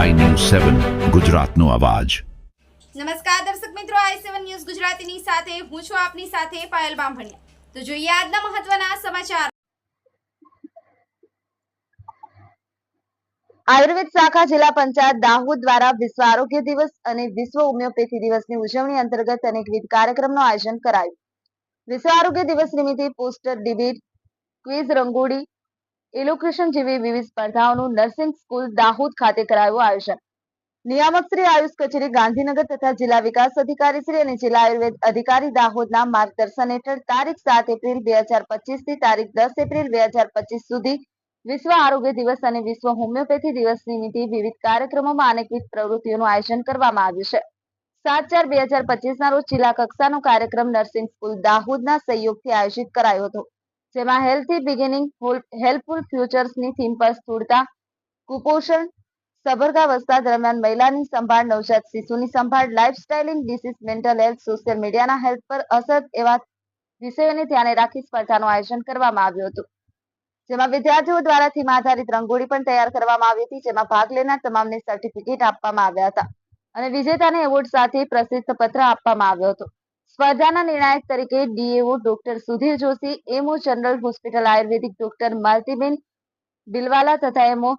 સેવન ગુજરાતનો અવાજ. નમસ્કાર દર્શક મિત્રો આઈ સેવન ન્યૂઝ ગુજરાતીની સાથે હું છું આપની સાથે પાયલ બામભણિયા. તો જોઈએ આજના મહત્વના સમાચાર. આયુર્વેદ શાખા જિલ્લા પંચાયત દાહોદ દ્વારા વિશ્વ આરોગ્ય દિવસ અને વિશ્વ હોમિયોપેથી દિવસની ઉજવણી અંતર્ગત અનેકવિધ કાર્યક્રમનું આયોજન કરાયું. વિશ્વ આરોગ્ય દિવસ નિમિત્તે poster debate quiz rangoli elocution જેવી વિવિધ સ્પર્ધાઓનું નર્સિંગ સ્કૂલ દાહોદ ખાતે કરાયું આયોજન. નિયામક શ્રી આયુષ કચેરી, ગાંધીનગર તથા જિલ્લા વિકાસ અધિકારી શ્રી અને જિલ્લા આયુર્વેદ અધિકારી દાહોદના માર્ગદર્શન હેઠળ તારીખ સાત એપ્રિલ બે હજાર પચીસથી તારીખ દસ એપ્રિલ બે હજાર પચીસ સુધી વિશ્વ આરોગ્ય દિવસ અને વિશ્વ હોમિયોપેથી દિવસ નિમિત્તે વિવિધ કાર્યક્રમોમાં અનેકવિધ પ્રવૃત્તિઓનું આયોજન કરવામાં આવ્યું છે. સાત ચાર બે હજાર પચીસ ના રોજ જિલ્લા કક્ષાનો કાર્યક્રમ નર્સિંગ સ્કૂલ દાહોદના સહયોગથી આયોજિત કરાયો હતો. જેમાં હેલ્થી બિગિનિંગ હેલ્પફુલ ફ્યુચર્સની થીમ પર સ્થૂળતા, કુપોષણ સબર્ગાવસ્થા દરમિયાન મહિલાની સંભાળ, નવજાત શિશુની સંભાળ લાઇફસ્ટાઇલિંગ ડિસીઝ મેન્ટલ હેલ્થ સોશિયલ મીડિયાના હેલ્થ પર અસર એવા વિષયોને ધ્યાને રાખી સ્પર્ધાનું આયોજન કરવામાં આવ્યું હતું. જેમાં વિદ્યાર્થીઓ દ્વારા થીમ આધારિત રંગોળી પણ તૈયાર કરવામાં આવી હતી, જેમાં ભાગ લેનાર તમામને સર્ટિફિકેટ આપવામાં આવ્યા હતા. અને વિજેતાને એવોર્ડ સાથે પ્રસિદ્ધ પત્ર આપવામાં આવ્યો હતો. સ્પર્ધાના નિર્ણાયક તરીકે DAO doctor Sudhir Joshi, MO general hospital Ayurvedic doctor Maltiben Bilwala તથા MO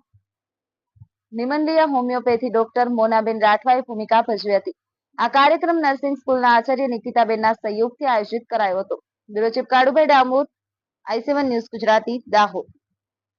Nimandiya homeopathy doctor Monaben રાઠવાએ ભૂમિકા ભજવી હતી. આ કાર્યક્રમ નર્સિંગ સ્કૂલના આચાર્ય નિકિતાબેનના સહયોગથી આયોજિત કરાયો હતો. Bureau chief Kalubhai Damor, I News Gujarati, Dahod.